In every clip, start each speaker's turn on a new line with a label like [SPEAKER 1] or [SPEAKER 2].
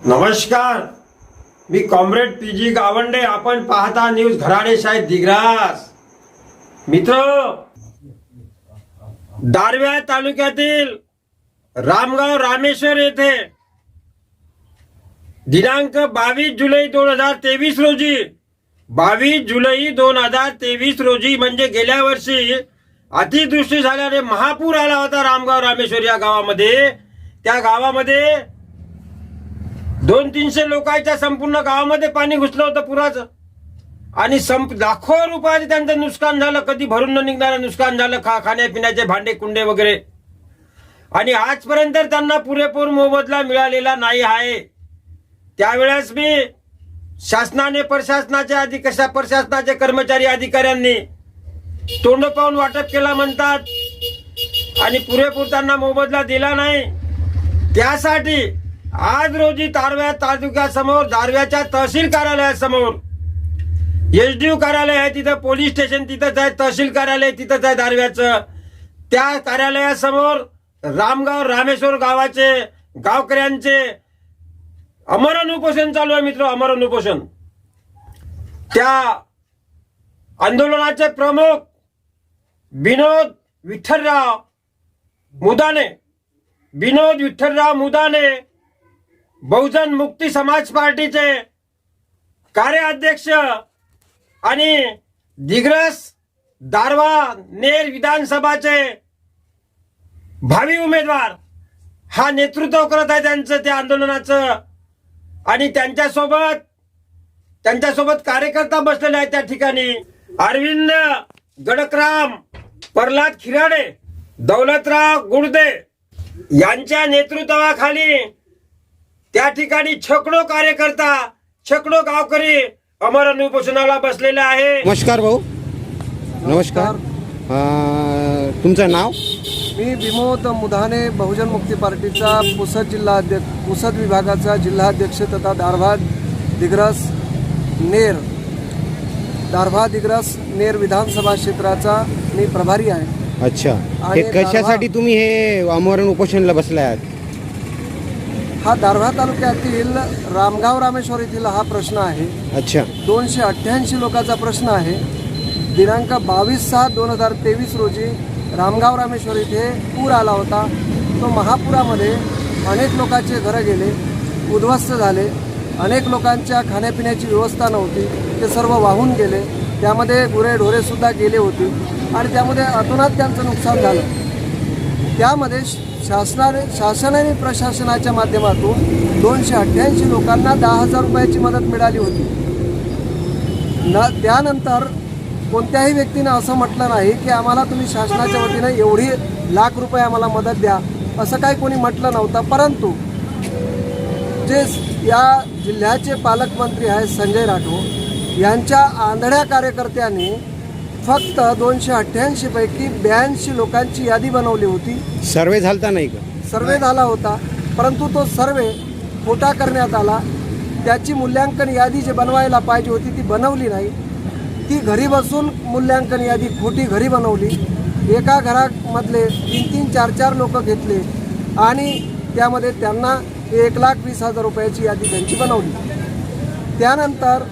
[SPEAKER 1] नमस्कार. मी comrade P G Gawande. आपण पाहता न्यूज घराडे शाहीद दिग्रास. मित्र दारव्या तालुक्यातील रामगाव रामेश्वर येथे दिनांक बावीस जुलै दोन हजार तेवीस रोजी बावीस जुलै दोन हजार तेवीस रोजी म्हणजे गेल्या वर्षी अतिवृष्टी झाल्याने महापूर आला होता रामगाव रामेश्वर या गावामध्ये. त्या गावामध्ये दोन तीनशे लोकांच्या संपूर्ण गावामध्ये पाणी घुसलं होतं पुराचं. आणि संप लाखो रुपयाचे त्यांचं नुकसान झालं. कधी भरून न निघणारं नुकसान झालं. खा खाण्यापिण्याचे भांडे कुंडे वगैरे. आणि आजपर्यंत त्यांना पुरेपूर मोबदला मिळालेला नाही आहे. त्यावेळेस मी शासनाने प्रशासनाचे अधिक कशा प्रशासनाचे कर्मचारी अधिकाऱ्यांनी तोंड पाहून वाटप केला म्हणतात. आणि पुरेपूर त्यांना मोबदला दिला नाही. त्यासाठी आज रोजी तारव्या तालुक्यासमोर दारव्याच्या तहसील कार्यालयासमोर एस डी कार्यालय आहे तिथं पोलीस स्टेशन तिथंच आहे तहसील कार्यालय तिथंच आहे दारव्याचं. त्या कार्यालयासमोर रामगाव रामेश्वर गावाचे गावकऱ्यांचे अमरण उपोषण चालू आहे मित्र अमरण उपोषण. त्या आंदोलनाचे प्रमुख विनोद विठ्ठलराव मुदाने विनोद विठ्ठलराव मुदाने बहुजन मुक्ती समाज पार्टीचे कार्याध्यक्ष आणि दिग्रस दारवा नेर विधानसभाचे भावी उमेदवार हा नेतृत्व करत आहे त्यांचं त्या आंदोलनाचं. आणि त्यांच्यासोबत त्यांच्यासोबत कार्यकर्ता बसलेले आहेत त्या ठिकाणी. अरविंद गडकराम प्रल्हाद खिराडे दौलतराव गुडदे यांच्या नेतृत्वाखाली त्या ठिकाणी छकडो कार्यकर्ता छकडो गावकरी अमरण उपोषणाला बसलेले आहे.
[SPEAKER 2] नमस्कार भाऊ. नमस्कार. अं, तुमचं नाव?
[SPEAKER 3] मी विमोद मुधाने बहुजन मुक्ती पार्टीचा पुसद जिल्हा अध्यक्ष पुसद विभागाचा जिल्हाध्यक्ष तथा दारभा दिग्रस नेर दारभा दिग्रस नेर विधानसभा क्षेत्राचा मी प्रभारी आहे.
[SPEAKER 2] अच्छा. हे
[SPEAKER 3] आणि
[SPEAKER 2] कशासाठी तुम्ही हे आमरण उपोषणला बसले आहात
[SPEAKER 3] हा दारभा तालुक्यातील रामगाव रामेश्वर येथील हा प्रश्न आहे.
[SPEAKER 2] अच्छा.
[SPEAKER 3] दोनशे अठ्ठ्याऐंशी लोकांचा प्रश्न आहे. दिनांक बावीस सहा दोन हजार तेवीस रोजी रामगाव रामेश्वर इथे पूर आला होता. तो महापुरामध्ये अनेक लोकांचे घरं गेले उद्ध्वस्त झाले. अनेक लोकांच्या खाण्यापिण्याची व्यवस्था नव्हती. ते सर्व वाहून गेले. त्यामध्ये गुरे ढोरेसुद्धा गेले होते. आणि त्यामध्ये अतोनात त्यांचं नुकसान झालं. त्यामध्ये शासनाने शासनाने प्रशासनाच्या माध्यमातून दोनशे अठ्ठ्याऐंशी लोकांना दहा हजार रुपयाची मदत मिळाली होती. न त्यानंतर कोणत्याही व्यक्तीनं असं म्हटलं नाही की आम्हाला तुम्ही शासनाच्या वतीनं एवढी लाख रुपये आम्हाला मदत द्या असं काही कोणी म्हटलं नव्हतं. परंतु जे या जिल्ह्याचे पालकमंत्री आहेत संजय राठोड यांच्या आंधळ्या कार्यकर्त्यांनी फक्त दोनशे अठ्ठ्याऐंशी पैकी ब्याऐंशी लोकांची यादी बनवली होती.
[SPEAKER 2] सर्वे झालता नाही का?
[SPEAKER 3] सर्वे झाला होता परंतु तो सर्वे खोटा करण्यात आला. त्याची मूल्यांकन यादी जे बनवायला पाहिजे होती ती बनवली नाही. ती घरी बसून मूल्यांकन यादी खोटी घरी बनवली. एका घरामधले तीन तीन चार चार लोक घेतले आणि त्यामध्ये त्यांना एक लाख वीस हजार रुपयाची यादी त्यांची बनवली. त्यानंतर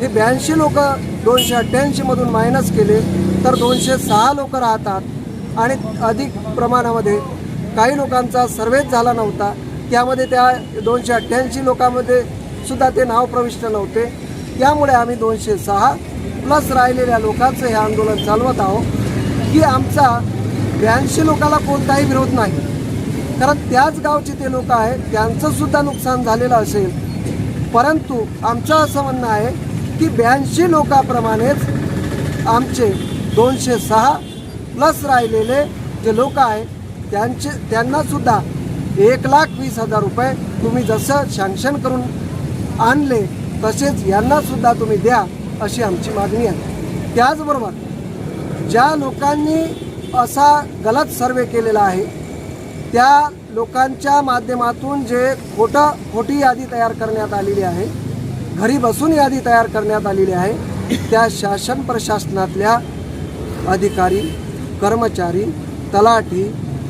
[SPEAKER 3] हे ब्याऐंशी लोक दोनशे अठ्ठ्याऐंशीमधून मायनस केले तर दोनशे सहा लोक राहतात. आणि अधिक प्रमाणामध्ये काही लोकांचा सर्वेच झाला नव्हता. त्यामध्ये त्या दोनशे अठ्ठ्याऐंशी लोकांमध्ये सुद्धा ते नाव प्रविष्ट नव्हते. त्यामुळे आम्ही दोनशे सहा प्लस राहिलेल्या लोकांचं हे आंदोलन चालवत आहोत. की आमचा ब्याऐंशी लोकाला कोणताही विरोध नाही. कारण त्याच गावचे ते लोक आहेत त्यांचंसुद्धा नुकसान झालेलं असेल. परंतु आमचं असं म्हणणं आहे की ब्याऐंशी लोकांप्रमाणेच आमचे दोनशे सहा प्लस राहिलेले जे लोक आहेत त्यांचे त्यांनासुद्धा एक लाख वीस हजार रुपये तुम्ही जसं सँक्शन करून आणले तसेच यांनासुद्धा तुम्ही द्या अशी आमची मागणी आहे. त्याचबरोबर ज्या लोकांनी असा गलत सर्वे केलेला आहे त्या लोकांच्या माध्यमातून जे खोटं खोटी यादी तयार करण्यात आलेली आहे घरी बसून यादी तयार करण्यात आलेली आहे. त्या शासन प्रशासनातल्या अधिकारी कर्मचारी तलाठी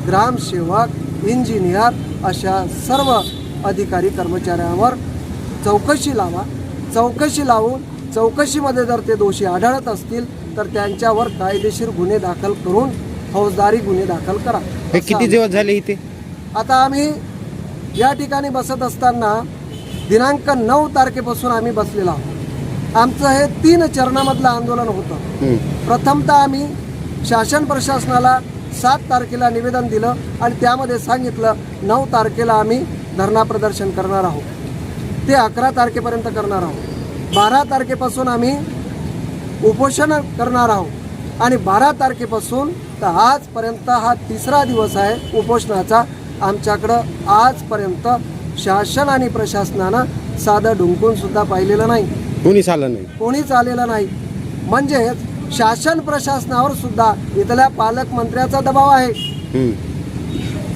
[SPEAKER 3] ग्रामसेवक इंजिनियर अशा सर्व अधिकारी कर्मचाऱ्यांवर चौकशी लावा. चौकशी लावून चौकशीमध्ये जर ते दोषी आढळत असतील तर त्यांच्यावर कायदेशीर गुन्हे दाखल करून फौजदारी गुन्हे दाखल करा.
[SPEAKER 2] हे किती दिवस झाले इथे?
[SPEAKER 3] आता आम्ही या ठिकाणी बसत असताना दिनांक नऊ तारखेपासून आम्ही बसलेलो आहोत. आमचं हे तीन चरणामधलं आंदोलन होतं. प्रथमतः आम्ही शासन प्रशासनाला सात तारखेला निवेदन दिलं आणि त्यामध्ये सांगितलं नऊ तारखेला आम्ही धरणा प्रदर्शन करणार आहोत. ते अकरा तारखेपर्यंत करणार आहोत. बारा तारखेपासून आम्ही उपोषण करणार आहोत. आणि बारा तारखेपासून तर आजपर्यंत हा तिसरा दिवस आहे उपोषणाचा. आमच्याकडं आजपर्यंत शासन आणि प्रशासनानं साधं डुंकून सुद्धा पाहिलेलं नाही.
[SPEAKER 2] कोणीच आलं नाही.
[SPEAKER 3] कोणीच आलेलं नाही. म्हणजेच शासन प्रशासनावर सुद्धा इथल्या पालकमंत्र्याचा दबाव आहे.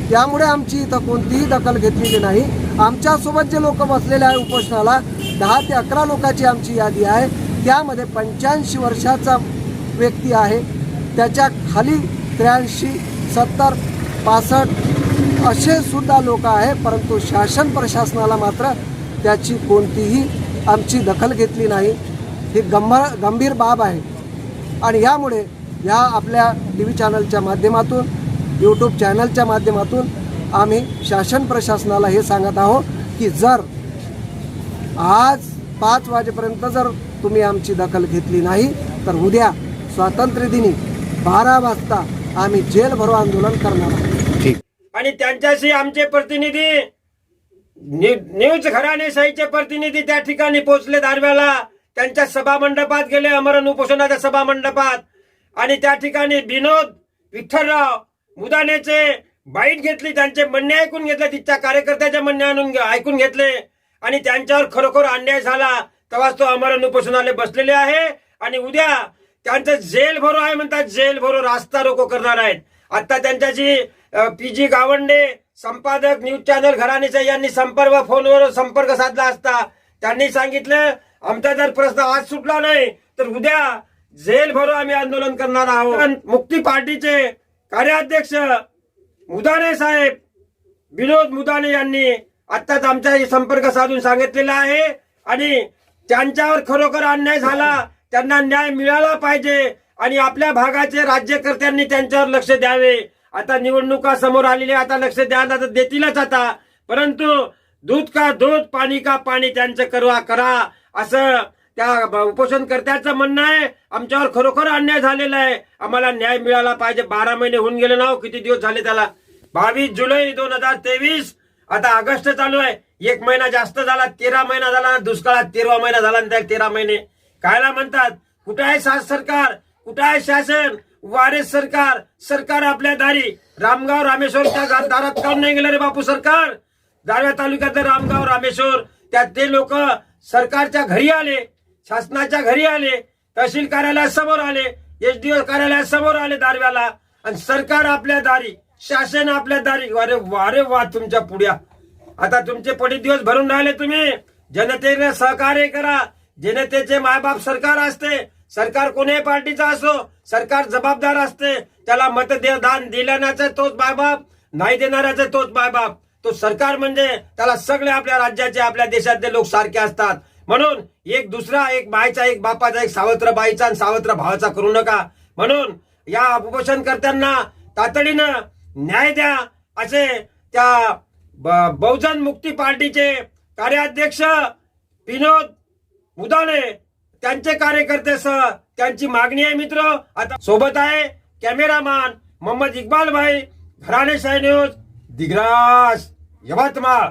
[SPEAKER 3] त्यामुळे आमची इथं कोणतीही दखल घेतलेली नाही. आमच्यासोबत जे लोक बसलेले आहे उपोषणाला दहा ते अकरा लोकांची आमची यादी आहे. त्यामध्ये पंच्याऐंशी वर्षाचा व्यक्ती आहे. त्याच्याखाली त्र्याऐंशी सत्तर पासष्ट असे सुद्धा लोक आहे परंतु शासन प्रशासनाला मात्र त्याची कोणतीही आमची दखल घेतली नाही. ही गंभीर गंभीर बाब आहे. आणि यामुळे या आपल्या टी व्ही चॅनलच्या माध्यमातून यूट्यूब चॅनलच्या माध्यमातून आम्ही शासन प्रशासनाला हे सांगत आहोत की जर आज पाच वाजेपर्यंत जर तुम्ही आमची दखल घेतली नाही तर उद्या स्वातंत्र्यदिनी बारा वाजता आम्ही जेलभरो आंदोलन करणार आहोत.
[SPEAKER 1] आणि त्यांच्याशी आमचे प्रतिनिधी न्यू- न्यूज घराणेशाहीचे प्रतिनिधी त्या ठिकाणी पोहोचले दारव्याला त्यांच्या सभा मंडपात गेले अमरण उपोषणाच्या सभा मंडपात आणि त्या ठिकाणी विनोद विठ्ठलराव मुदानेचे बाईट घेतली त्यांचे म्हणणे ऐकून घेतले तिच्या कार्यकर्त्याचे म्हणणे आणून ऐकून घेतले. आणि त्यांच्यावर खरोखर अन्याय झाला. तेव्हाच तो अमरण उपोषणाला बसलेले आहे. आणि उद्या त्यांचं जेल भरो आहे म्हणतात जेल भरो रास्ता रोको करणार आहेत. आता त्यांच्याशी पी जी गावंडे संपादक न्यूज चॅनल घराणेचा यांनी संपर्क फोनवर संपर्क साधला असता. त्यांनी सांगितलं आमचा जर प्रश्न आज सुटला नाही तर उद्या जेल भरो आम्ही आंदोलन करणार आहोत. मुक्ती पार्टीचे कार्याध्यक्ष मुदाने साहेब विनोद मुदाने यांनी आत्ताच आमच्याशी संपर्क साधून सांगितलेला आहे. आणि त्यांच्यावर खरोखर अन्याय झाला त्यांना न्याय मिळाला पाहिजे आणि आपल्या भागाचे राज्यकर्त्यांनी त्यांच्यावर लक्ष द्यावे. आता निवडणुका समोर आलेल्या आता लक्ष द्या तर देतीलच आता. परंतु दूध का दूध पाणी का पाणी त्यांचं करवा करा. असं त्या उपोषणकर्त्याचं म्हणणं आहे. आमच्यावर खरोखर अन्याय झालेला आहे. आम्हाला न्याय मिळाला पाहिजे. बारा महिने होऊन गेले ना हो, किती दिवस झाले त्याला? बावीस जुलै दोन हजार तेवीस आता ऑगस्ट चालू आहे. एक महिना जास्त झाला तेरा महिना झाला दुष्काळात तेरवा महिना झाला आणि त्या तेरा महिने. कायला म्हणतात? कुठं आहे सरकार कुठं आहे शासन? वारे सरकार सरकार आपल्या दारी. रामगाव रामेश्वरच्या दारात काम नाही गेलं रे बापू सरकार. दारव्या तालुक्यातलं रामगाव रामेश्वर त्यात ते लोक सरकारच्या घरी आले शासनाच्या घरी आले तहसील कार्यालयासमोर आले एसडीओ कार्यालयासमोर आले दारव्याला आणि सरकार आपल्या दारी शासन आपल्या दारी. वारे वारे वा तुमच्या पुढ्या. आता तुमचे पडीत दिवस भरून राहिले तुम्ही. जनतेने सहकार्य करा. जनतेचे मायबाप सरकार असते. सरकार कोणत्याही पार्टीचा असो सरकार जबाबदार असते त्याला मतदान दिल्यानाचा तोच बायबाप नाही देणाऱ्याचा तोच बायबाप तो सरकार म्हणजे त्याला सगळे आपल्या राज्याचे आपल्या देशातले लोक सारखे असतात. म्हणून एक दुसरा एक बायचा एक बापाचा एक सावत्र बाईचा आणि सावत्र भावाचा करू नका. म्हणून या उपोषणकर्त्यांना तातडीनं न्याय द्या. असे त्या ब- बहुजन मुक्ती पार्टीचे कार्याध्यक्ष विनोद मुदाने त्यांचे कार्यकर्ते सह त्यांची मागणी आहे मित्र. आता सोबत आहे कॅमेरामॅन मोहम्मद इक्बाल भाई घराणे न्यूज दिग्रास यवतमाळ.